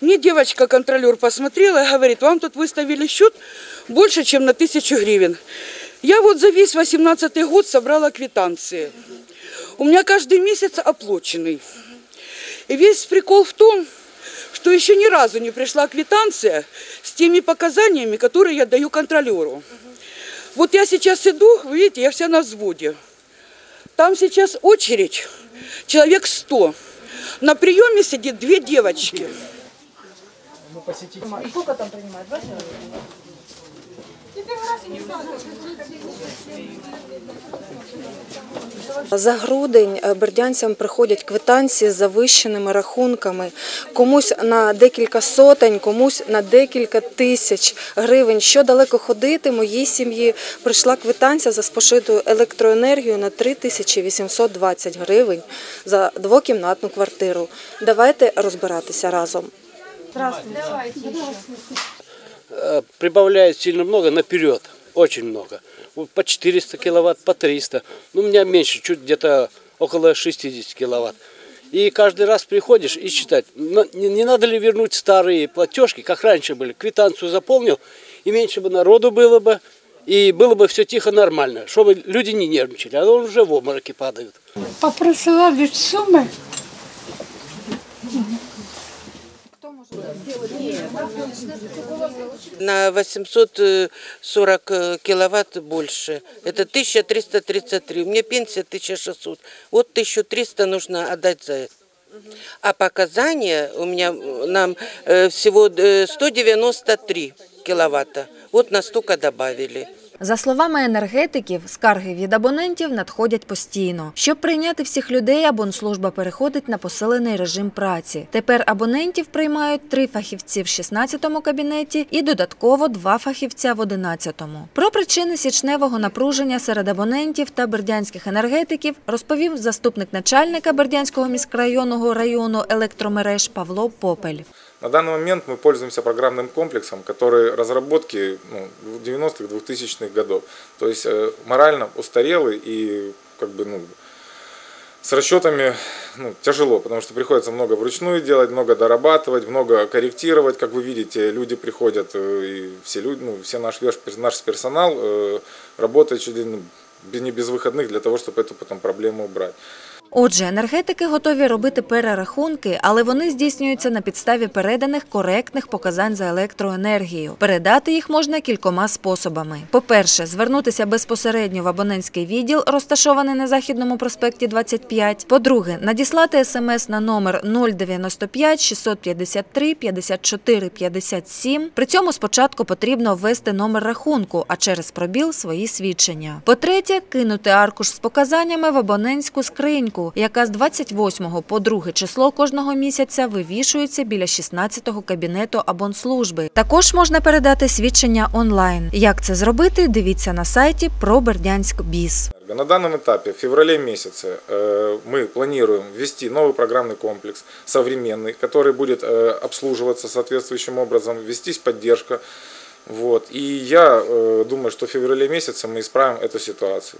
Мне девочка-контролер посмотрела и говорит, вам тут выставили счет больше, чем на тысячу гривен. Я вот за весь 18 год собрала квитанции. У меня каждый месяц оплаченный. И весь прикол в том, что еще ни разу не пришла квитанция с теми показаниями, которые я даю контролеру. Вот я сейчас иду, вы видите, я вся на взводе. Там сейчас очередь, человек 100. На приеме сидит две девочки. За грудень е, бердянцям приходять квитанції з завищеними рахунками. Комусь на декілька сотень, комусь на декілька тисяч гривень. Що далеко ходити, моїй сім'ї прийшла квитанція за спожиту електроенергію на 3820 гривень за двокімнатну квартиру. Давайте розбиратися разом. Э, прибавляет сильно много наперед, очень много. По 400 киловатт, по 300. Ну, у меня меньше, чуть где-то около 60 киловатт. И каждый раз приходишь и считать, не, не надо ли вернуть старые платежки, как раньше были. Квитанцию заполнил, и меньше бы народу было бы, и было бы все тихо, нормально, чтобы люди не нервничали, а он уже в обмороки падают. попросила від суми. На 840 э, киловатт больше. Это 1333. У меня пенсия 1600. Вот 1300 нужно отдать за это. А показания у меня э, нам э, всего э, 193 киловатта. Вот настолько добавили. За словами енергетиків, скарги від абонентів надходять постійно. Щоб прийняти всіх людей, абонслужба переходить на посилений режим праці. Тепер абонентів приймають три фахівці в 16-му кабінеті і додатково два фахівця в 11-му. Про причини січневого напруження серед абонентів та бердянських енергетиків розповів заступник начальника Бердянського міськрайонного району електромереж Павло Попель. На данный момент мы пользуемся программным комплексом, который разработки ну, 90-х, 2000-х годов. То есть э, морально устарелый и как бы, ну, с расчетами ну, тяжело, потому что приходится много вручную делать, много дорабатывать, много корректировать. Как вы видите, люди приходят, э, и все люди, ну, все наш, наш персонал э, работает чуть ли не без выходных для того, чтобы эту потом проблему убрать. Отже, енергетики готові робити перерахунки, але вони здійснюються на підставі переданих коректних показань за електроенергію. Передати їх можна кількома способами. По-перше, звернутися безпосередньо в абонентський відділ, розташований на Західному проспекті 25. По-друге, надіслати смс на номер 095 653 54 57. При цьому спочатку потрібно ввести номер рахунку, а через пробіл свої свідчення. По-третє, кинути аркуш з показаннями в абонентську скриньку, яка з 28 по 2 число кожного місяця вивішується біля 16-го кабінету абонслужби. Також можна передати свідчення онлайн. Як це зробити, дивіться на сайті про Бердянськ Біз. На данном этапе, в феврале месяце, э, мы планируем ввести новый программный комплекс, современный, который будет э, обслуживаться соответствующим образом, вестись поддержка. Вот. И я э, думаю, что в феврале месяце мы исправим эту ситуацию.